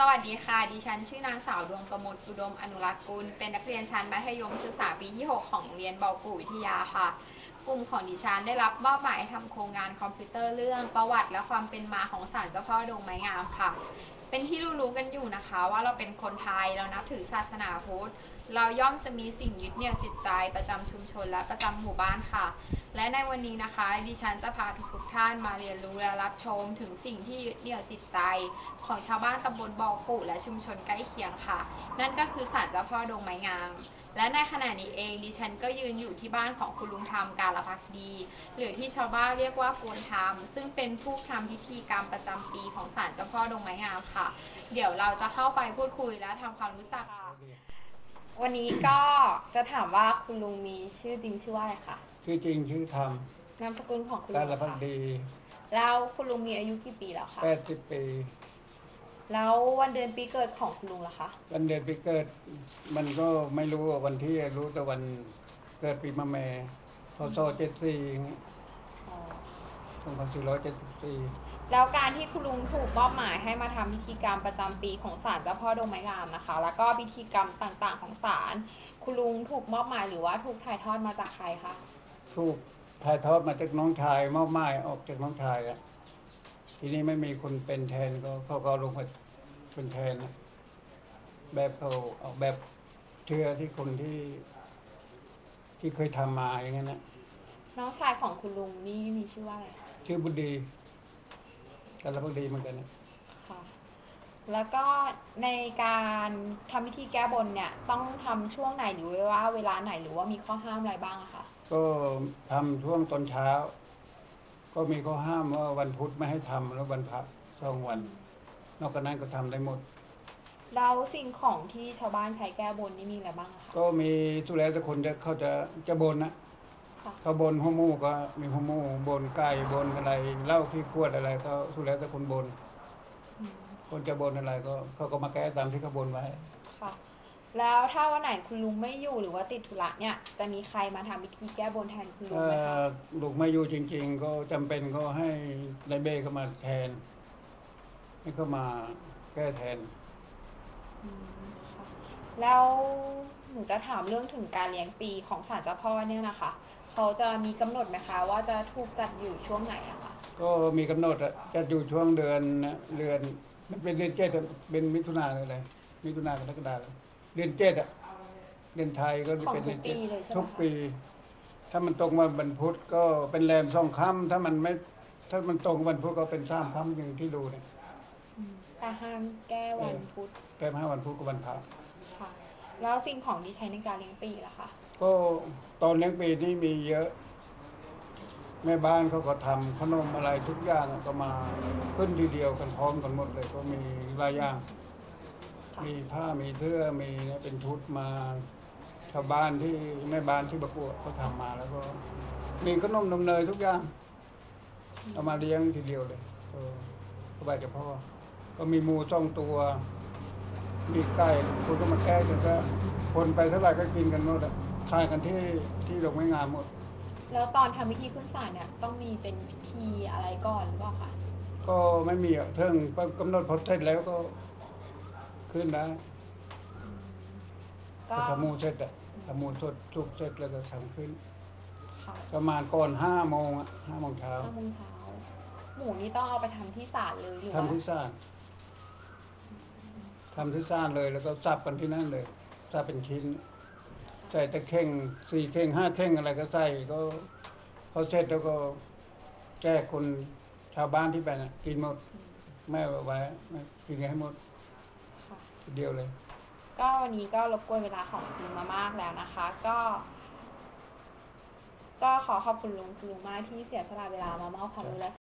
สวัสดีค่ะ ดิฉันชื่อนางสาวดวงกมลอุดมอนุรักษ์กุล เป็นนักเรียนชั้นมัธยมศึกษาปีที่ 6 ของโรงเรียนบอกูวิทยาค่ะ กลุ่มของดิฉันได้รับมอบหมายทำโครงงานคอมพิวเตอร์เรื่องประวัติและความเป็นมาของศาลเจ้าพ่อดงไม้งามค่ะเป็นที่รู้ๆกันอยู่นะคะ ว่าเราเป็นคนไทยเรานับถือศาสนาพุทธเราย่อมจะมีสิ่งยึดเหนี่ยวจิตใจประจำชุมชนและประจำหมู่บ้านค่ะ และในวันนี้นะคะ ดิฉันจะพาทุกท่านมาเรียนรู้และรับชมถึงสิ่งที่ยึดเหนี่ยวจิตใจของชาวบ้านตำบลบ่อกุและชุมชนใกล้เคียงค่ะ นั่นก็คือศาลเจ้าพ่อดงไม้งาม และในขณะนี้เองดิฉันก็ยืนอยู่ที่บ้านของคุณลุงธรรมกาลพักดี หรือที่ชาวบ้านเรียกว่าโกนธรรมซึ่งเป็นผู้ทำพิธีกรรมประจำปีของศาลเจ้าพ่อดงไม้งามค่ะเดี๋ยวเราจะเข้าไปพูดคุยและทำความรู้จักวันนี้ก็จะถามว่าคุณลุงมีชื่อจริงชื่อว่าอะไรคะชื่อจริงชื่อธรรมนามสกุลของคุณกาลุงรพักค่ะดีแล้วคุณลุงมีอายุกี่ปีแล้วคะแปดสิบปี แล้ววันเดือนปีเกิดของคุณลุงล่ะคะ วันเดือนปีเกิด มันก็ไม่รู้ว่าวันที่รู้แต่วันเกิดปีมะแม่พศเจ็ดสี่ 2474 แล้วการที่คุณลุงถูกมอบหมายให้มาทำพิธีกรรมประจำปีของศาลเจ้าพ่อดงไม้งามนะคะ แล้วก็พิธีกรรมต่างๆของศาลคุณลุงถูกมอบหมายหรือว่าถูกถ่ายทอดมาจากใครคะถูกถ่ายทอดมาจากน้องชายมอบหมายออกจากน้องชายอะทีนี้ไม่มีคนเป็นแทนก็เขาก็ลงมาเป็นแทนแบบเขาออกแบบเชื่อที่คนที่ที่เคยทำมาอย่างนั้นนะน้องชายของคุณลุงนี่มีชื่อว่าอะไรคะ ชื่อบุญดีการพักดีเหมือนกันนะค่ะ แล้วก็ในการทำพิธีแก้บนเนี่ย ต้องทำช่วงไหนหรือว่าเวลาไหนหรือว่ามีข้อห้ามอะไรบ้างอะคะก็ทำช่วงตอนเช้า ก็มีข้อห้ามว่าวันพุธไม่ให้ทำแล้ววันพระสองวัน นอกจากนั้นก็ทำได้หมด แล้วสิ่งของที่ชาวบ้านใช้แก้บนนี่มีอะไรบ้างอะคะก็มีทุแล้วแต่คนจะเขาจะจะบนนะค่ะ เขาบนหัวหมูก็มีหัวหมูบนไก่บนอะไรเหล้าขี้ขวดอะไรก็ทุแล้วแต่คนบนอืมคนจะบนอะไรก็เขาก็มาแก้ตามที่เขาบนไว้ค่ะแล้วถ้าวันไหนคุณลุงไม่อยู่หรือว่าติดธุระเนี่ย จะมีใครมาทำพิธีแก้บนแทนคุณลุงถ้าไหมคะลูกไม่อยู่จริง ๆ ก็จำเป็นก็ให้นายเบ้เข้ามาแทน ให้เข้ามาแก้แทนอืมค่ะแล้วหนูจะถามเรื่องถึงการเลี้ยงปีของศาลเจ้าพ่อเนี่ยนะคะ เขาจะมีกำหนดไหมคะว่าจะถูกจัดอยู่ช่วงไหนอะคะก็มีกำหนดอะจะอยู่ช่วงเดือนนะเดือนมันเป็นเดือนเจ็ดอะเป็นมิถุนาเลยมิถุนากรกฎาคมเดือนเจ็ดอะเดือนไทยก็ของเป็นทุเดืกอนปีเจ็ดเลยใช่ไหมทุกคะปี ถ้ามันตรงวันบรรพุธก็เป็นแรมสองค่ำถ้ามันไม่ ถ้ามันตรงวันพุธก็เป็นสามค่ำอย่างที่ดูเนี่ย อืมแต่ห้ามแก้วันพุธแก้ห้าวันพุธกับวันพระค่ะ แล้วสิ่งของที่ใช้ในการเลี้ยงปีล่ะคะก็ตอนเลี้ยงปีนี่มีเยอะ แม่บ้านเขาก็ทำขนมอะไรทุกอย่างก็มาขึ้นทีเดียวกันพร้อมกันหมดเลย ก็มีหลายอย่างค่ะมีผ้ามีเสื้อมีเนี่ยเป็นชุดมาชาวบ้านที่แม่บ้านที่ประกวดเขาทำมาแล้วก็ มีขนมนมเนยทุกอย่างเอามาเลี้ยงทีเดียวเลยเออสบายกับพ่อ ก็มีหมูสองตัว มีไก่คุณก็มาแก้กันก็คนไปเท่าไหร่ก็กินกันหมดอะทานกันที่ที่ดอกไม้งามหมด แล้วตอนทำพิธีขึ้นศาลเนี่ยต้องมีเป็นพิธีอะไรก่อนหรือเปล่าคะก็ไม่มีอะเทิงกำหนดพอเสร็จแล้วก็ขึ้นได้ก็ก็ทำหมูเสร็จอะทำหมูสดสุกเสร็จแล้วก็ทำขึ้นค่ะประมาณก่อนห้าโมงอะห้าโมงเช้าห้าโมงเช้าหมูนี่ต้องเอาไปทำที่ศาลเลยหรือว่าทำที่ซ่าน ทำที่ซ่านเลย แล้วก็สับกันที่นั่นเลยสับเป็นชิ้น ใส่ตะเข่งสี่เข่งห้าเข่งอะไรก็ใส่ก็พอเสร็จแล้วก็แจกคนชาวบ้านที่ไปน่ะกินหมดแม่ไว้ไม่กินให้หมดเดียวเลย ก็วันนี้ก็รบกวนเวลาของคุณมามากแล้วนะคะ ก็ ก็ขอขอบคุณลุงคุณลุงมากที่เสียสละเวลามามอบความรู้และ